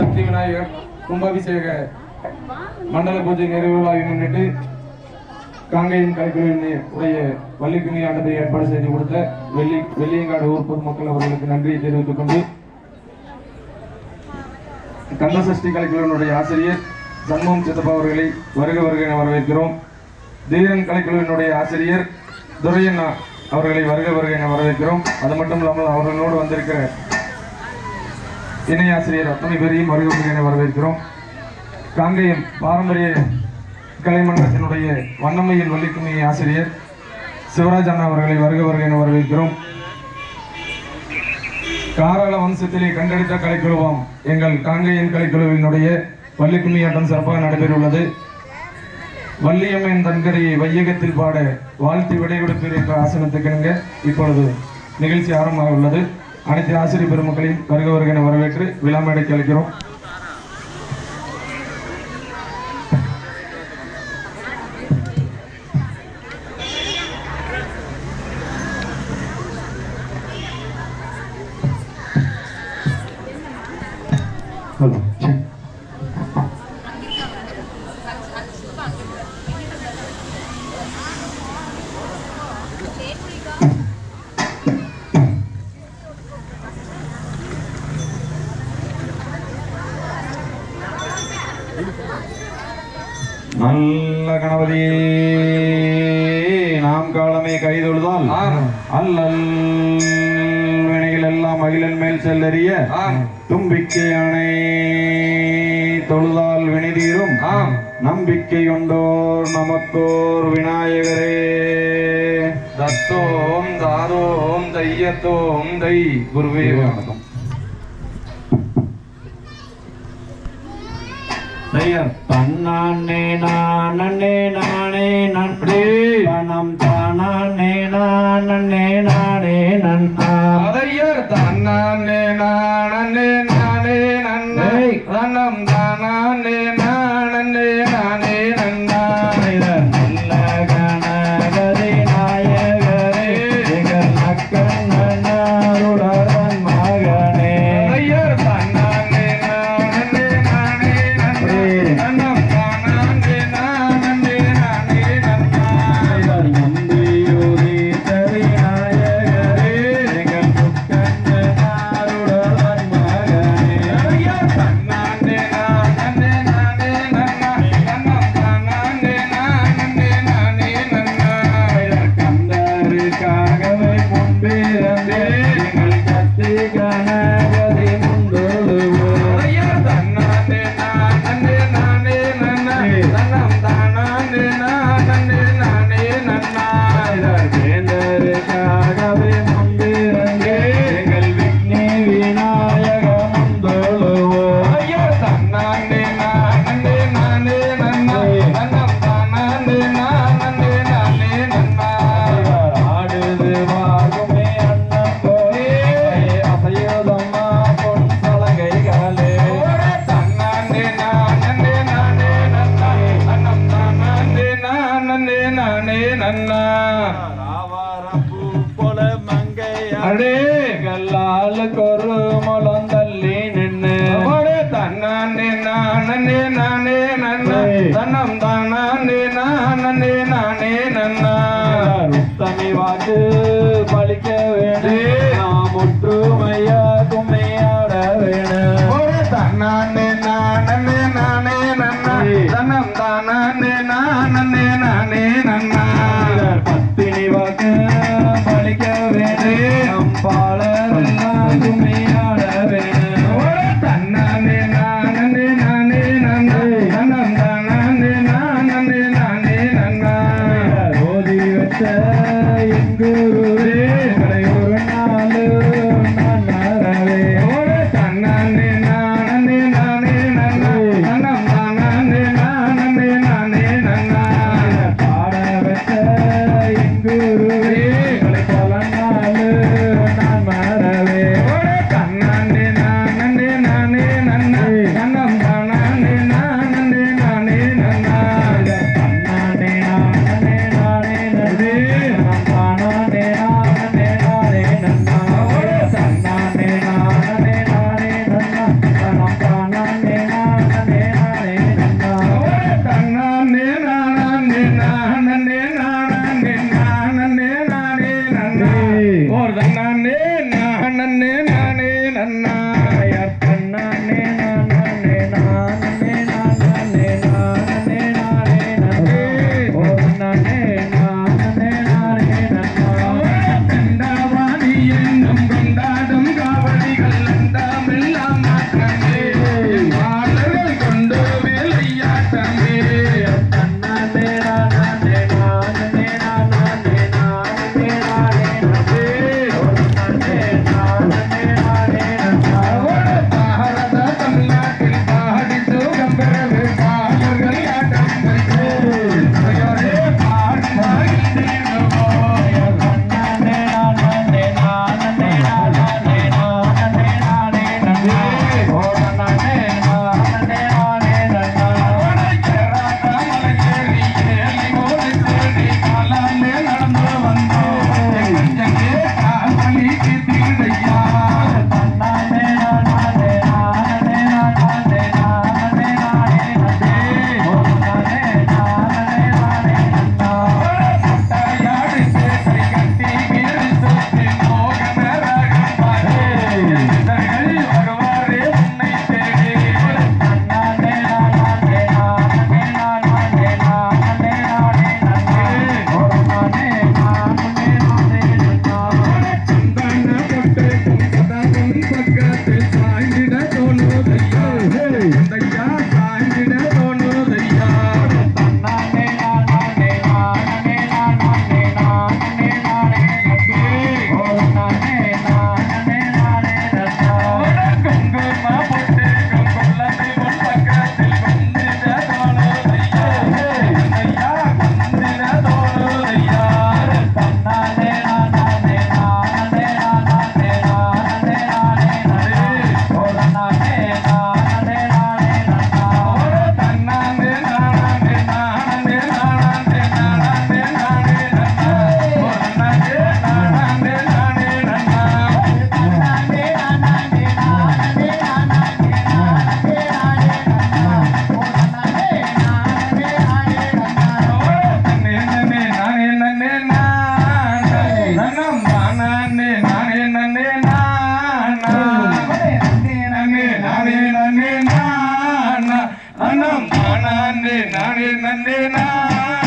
சக்தி விநாயகர் கும்பாபிஷேக மண்டல பூஜை நிறைவு விழாவை முன்னிட்டு காங்கேயம் கலைக்குழுவின் உடைய வள்ளிக்குமி ஆண்டத்தை ஏற்பாடு செய்து கொடுத்த வெள்ளி வெள்ளியங்காடு ஊர் பொதுமக்கள் அவர்களுக்கு நன்றியை தெரிவித்துக் கொண்டு கந்தசஷ்டி கலைக்குழுவினுடைய ஆசிரியர் சண்முகம் சித்தப்பா அவர்களை வருக வருக என வரவேற்கிறோம். தீரன் கலைக்குழுவினுடைய ஆசிரியர் துரையண்ணா அவர்களை வருக வருக என வரவேற்கிறோம். அது மட்டும் இல்லாமல் அவர்களோடு வந்திருக்கிற இணை ஆசிரியர் அத்தனை பேரையும் வருக என வரவேற்கிறோம். காங்கேயம் பாரம்பரிய கலைமன்றத்தினுடைய வண்ணமையில் வள்ளிக்குமி ஆசிரியர் சிவராஜ் அண்ணா அவர்களை வருக வருகை என வரவேற்கிறோம். காராள வம்சத்திலே கண்டெடுத்த கலைக்குழுவாம் எங்கள் காங்கேயன் கலைக்குழுவினுடைய வள்ளிக்குமி ஆட்டம் சிறப்பாக நடைபெறவுள்ளது. வள்ளியம்மன் தன்கரையை வையகத்தில் பாட வாழ்த்து விடைகொடுப்பீர் என்ற ஆசனத்துக்கு இப்பொழுது நிகழ்ச்சி ஆரம்பமாக உள்ளது அனைத்து ஆசிரியர் பெருமக்களையும் வருக வரவேற்று விழா மேடைக்கு அழைக்கிறோம் ஹலோ நல்ல கணபதி. நாம் காலமே கைதொழுதால். அல்லல் வினைகள் எல்லாம் மகிழன் மேல் செல்லறிய தும்பிக்கை அணை தொழுதால் வினை தீரும் ஆம் நம்பிக்கை கொண்டோர் நமக்கோர் விநாயகரே. தத்தோம் தாதோம் தையத்தோம் தை. குருவே வணக்கம். பண்ணே நானே நானே நன்றி பணம் தானே நானே நானே நன்னா அதையர் தன்னானே நானே நானே நன்னை பணம் தானே நானே நானே நன்னா. போல மங்கையா அடே கல்லாலுக்கு ஒரு முளம் தள்ளி நின்னு. ஓடே தன்னானே நானே நானே நன்னா. தன்னம் தானே நானே நானே நன்னா. ருத்தமி வாக்கு பலிக்க வேணும் நாம் ஒற்றுமையா तुम्हें நன்னே நானா நன்னம் நானே நானே நன்னே நானா